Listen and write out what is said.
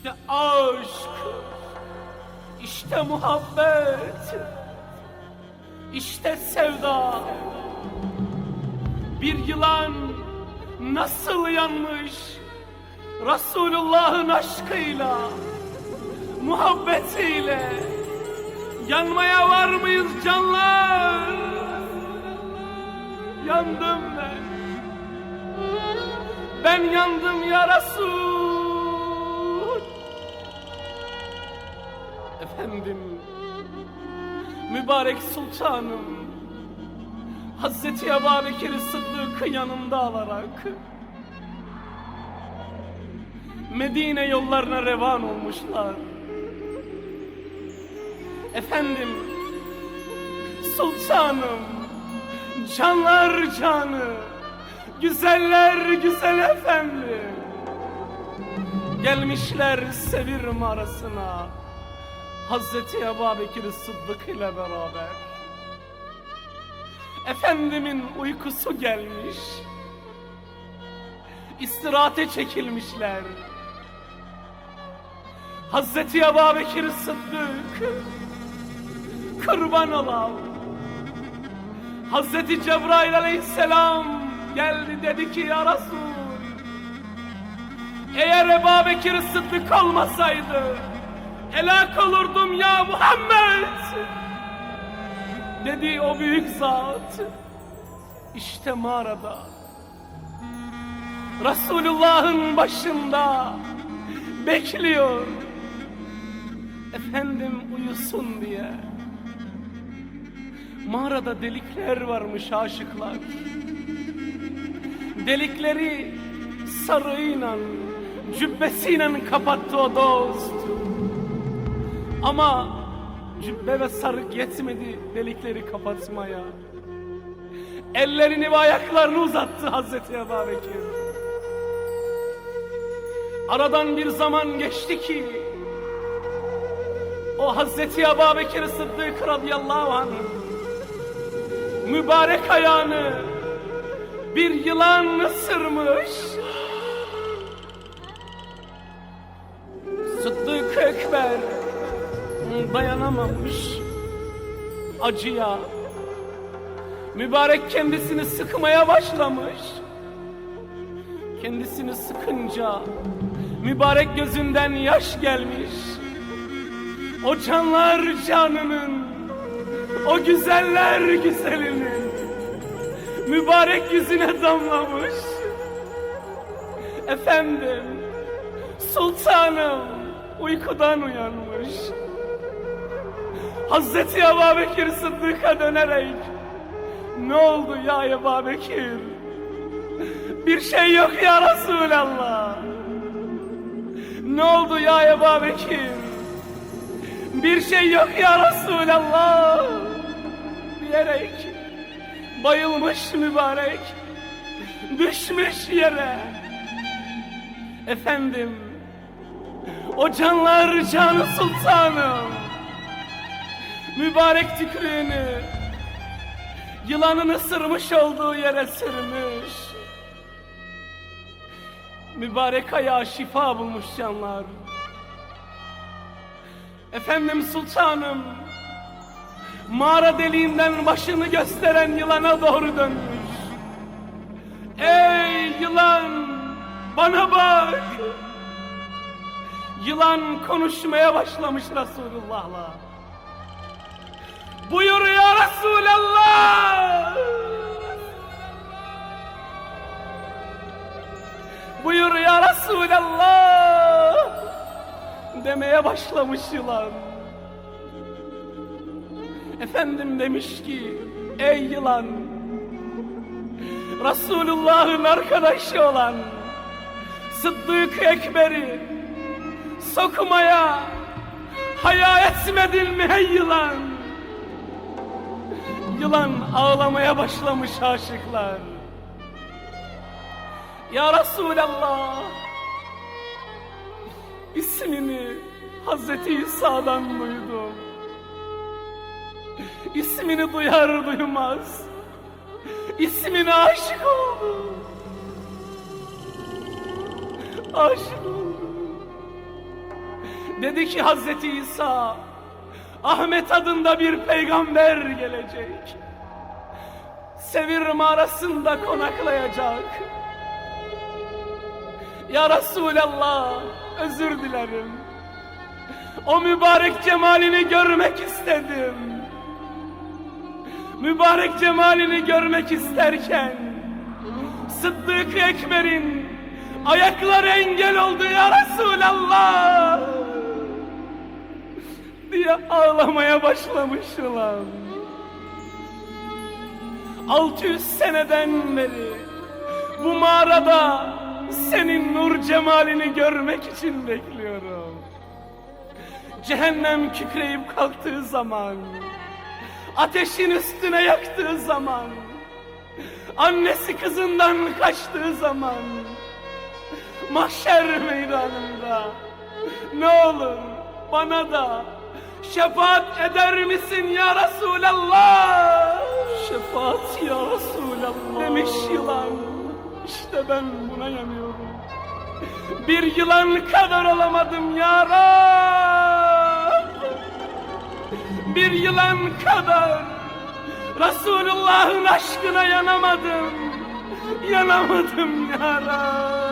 İşte aşk, işte muhabbet, işte sevda. Bir yılan nasıl yanmış Resulullah'ın aşkıyla, muhabbetiyle. Yanmaya var mıyız canlar? Yandım ben. Ben yandım ya Resul. Efendim, mübarek sultanım, Hazreti Ebu Bekir Sıddık'ı yanında alarak Medine yollarına revan olmuşlar. Efendim, sultanım, canlar canı, güzeller güzel efendi. Gelmişler Sevir mağarasına, Hazreti Ebu Bekir Sıddık ile beraber. Efendimin uykusu gelmiş, istirahate çekilmişler. Hazreti Ebu Bekir Sıddık kurban olam. Hazreti Cebrail aleyhisselam geldi dedi ki ya Resul eğer Ebu Bekir Sıddık olmasaydı helak olurdum ya Muhammed dedi o büyük zat işte mağarada Resulullah'ın başında bekliyor efendim uyusun diye. Mağarada delikler varmış aşıklar. Delikleri sarığıyla, cübbesiyle kapattı o dost. Ama cübbe ve sarık yetmedi delikleri kapatmaya. Ellerini ve ayaklarını uzattı Hazreti Ebu Bekir. Aradan bir zaman geçti ki o Hazreti Ebu Bekir Sıddık radıyallahu anh mübarek ayağını bir yılan ısırmış. Dayanamamış acıya. Mübarek kendisini sıkmaya başlamış. Kendisini sıkınca mübarek gözünden yaş gelmiş. O canlar canının, o güzeller güzelinin mübarek yüzüne damlamış. Efendim, sultanım uykudan uyanmış. Hazreti Ebu Bekir Sıddık'a dönerek ne oldu ya Ebu Bekir? Bir şey yok ya Resulallah. Ne oldu ya Ebu Bekir? Bir şey yok ya Resulallah diyerek bayılmış mübarek düşmüş yere efendim o canlar canı sultanım mübarek tükrüğünü yılanın ısırmış olduğu yere sürmüş mübarek ayağı şifa bulmuş canlar Efendim sultanım mağara deliğinden başını gösteren yılana doğru dönmüş. Ey yılan bana bak. Yılan konuşmaya başlamış Resulullah'la. Buyur ya Resulallah. Buyur ya Resulallah demeye başlamış yılan. Efendim demiş ki ey yılan Resulullah'ın arkadaşı olan Sıddık Ekber'i sokmaya haya etmedin mi ey yılan? Yılan ağlamaya başlamış aşıklar. Ya Resulallah ismini Hazreti İsa'dan duydum. İsmini duyar duymaz ismine aşık oldum. Aşık oldum. Dedi ki Hazreti İsa, Ahmet adında bir peygamber gelecek. Sevir mağarasında konaklayacak. Ya Resulallah, özür dilerim. O mübarek cemalini görmek istedim. Mübarek cemalini görmek isterken Sıddık Ekber'in ayakları engel oldu ya Resulallah diye ağlamaya başlamışlar. 600 seneden beri bu mağarada senin nur cemalini görmek için bekliyorum. Cehennem kükreyip kalktığı zaman, ateşin üstüne yaktığı zaman, annesi kızından kaçtığı zaman, mahşer meydanında ne olur bana da şefaat eder misin ya Resulallah? Şefaat ya Resulallah demiş yılan. İşte ben buna yanıyorum. Bir yılan kadar olamadım ya Rab. Bir yılan kadar Resulullah'ın aşkına yanamadım. Yanamadım ya Rab.